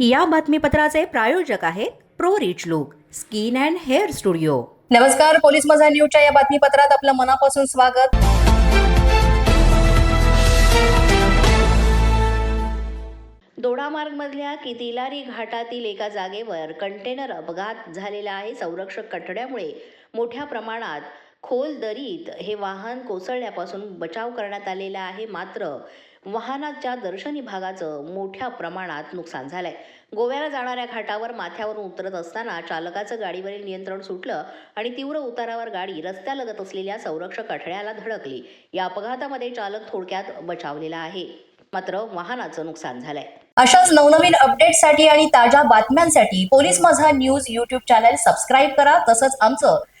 या बातमीपत्राचे प्रायोजक आहेत Pro Rich Look skin and hair studio. नमस्कार पोलीस माझा न्यूजच्या या बातमीपत्रात आपलं मनापासून स्वागत. दोडामार्गमधल्या कितिलारी घाटातील एका जागेवर कंटेनर अपघात झालेला आहे. संरक्षक कठड्यामुळे मोठ्या प्रमाणात खोल दरीत हे वाहन कोसळण्यापासून बचाव करण्यात आलेला आहे. मात्र वाहनाच्या दर्शनी भागाचं मोठ्या प्रमाणात नुकसान झालंय. गोव्याला जाणाऱ्या घाटावर माथ्यावरून उतरत असताना चालकाचं गाडीवरील नियंत्रण सुटलं आणि तीव्र उतारावर गाडी रस्त्यालगत असलेल्या संरक्षक अठड्याला धडकली. या अपघातामध्ये चालक थोडक्यात बचावलेला आहे. मात्र वाहनाचं नुकसान झालंय. अशाच नवनवीन अपडेटसाठी आणि ताज्या बातम्यांसाठी police Majha news YouTube channel subscribe करा. तसंच आमचं